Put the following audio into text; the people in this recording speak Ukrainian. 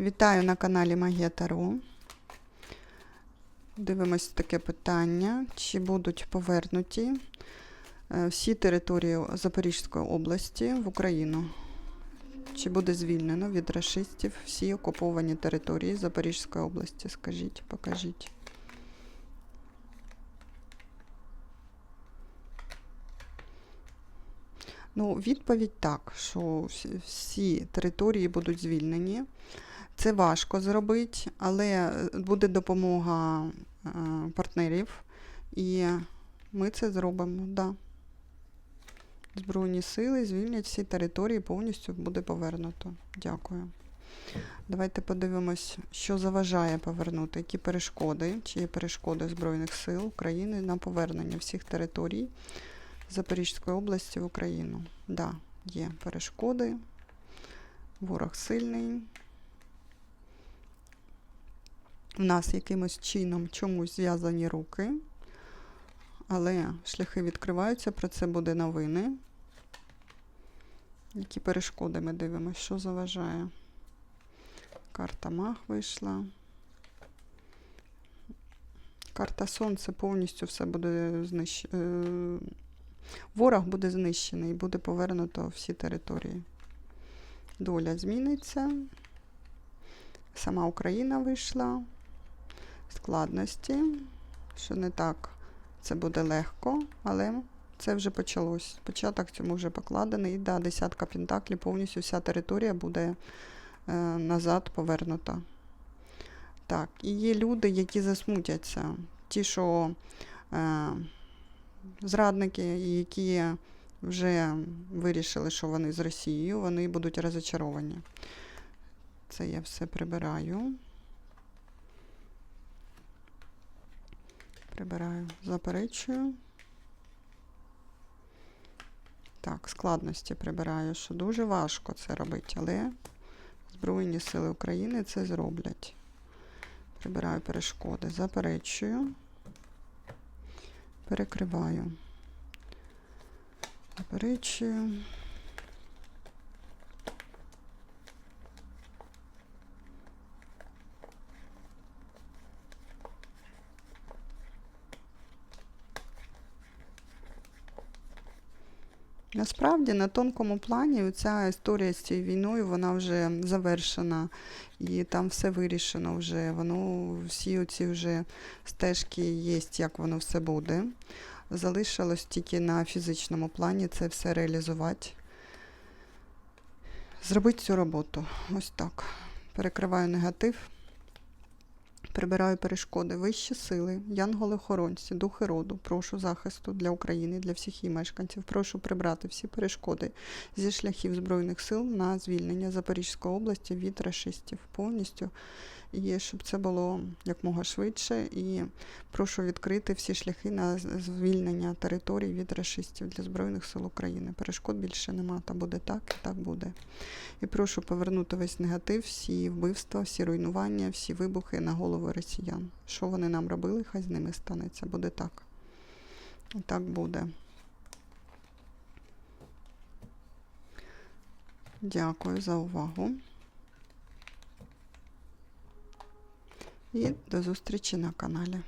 Вітаю на каналі Магія Таро. Дивимось таке питання: чи будуть повернуті е, всі території Запорізької області в Україну? Чи буде звільнено від рашистів всі окуповані території Запорізької області? Скажіть, покажіть. Ну, відповідь так, що всі території будуть звільнені. Це важко зробити, але е, буде допомога е, партнерів, і ми це зробимо. Да. Збройні сили звільнять всі території, повністю буде повернуто. Дякую. Давайте подивимось, що заважає повернути, які перешкоди, чи є перешкоди Збройних сил України на повернення всіх територій Запорізької області в Україну. Да, є перешкоди. Ворог сильний. У нас якимось чином чомусь зв'язані руки, але шляхи відкриваються, про це буде новини. Які перешкоди ми дивимося, що заважає? Карта Мах вийшла. Карта Сонце повністю все буде знищено. Ворог буде знищений, буде повернуто всі території. Доля зміниться. Сама Україна вийшла. Складності, що не так це буде легко, але це вже почалось. Початок цьому вже покладений. І да, десятка пентаклів, повністю вся територія буде е, назад повернута. Так, і є люди, які засмутяться. Ті, що е, зрадники, які вже вирішили, що вони з Росією, вони будуть розочаровані. Це я все прибираю. Прибираю, заперечую. Так, складності прибираю, що дуже важко це робити, але Збройні Сили України це зроблять. Прибираю перешкоди, заперечую, перекриваю. Заперечую. Насправді на тонкому плані ця історія з цією війною вона вже завершена і там все вирішено вже. Воно всі оці вже стежки є, як воно все буде. Залишилось тільки на фізичному плані це все реалізувати. Зробити цю роботу. Ось так. Перекриваю негатив. Прибираю перешкоди, вищі сили, янголи-охоронці, духи роду, прошу захисту для України, для всіх її мешканців. Прошу прибрати всі перешкоди зі шляхів Збройних сил на звільнення Запорізької області від рашистів повністю. І щоб це було якмога швидше. І прошу відкрити всі шляхи на звільнення територій від рашистів для Збройних сил України. Перешкод більше нема, та буде так і так буде. І прошу повернути весь негатив, всі вбивства, всі руйнування, всі вибухи на голови росіян. Що вони нам робили, хай з ними станеться. Буде так. І так буде. Дякую за увагу. І до зустрічі на каналі.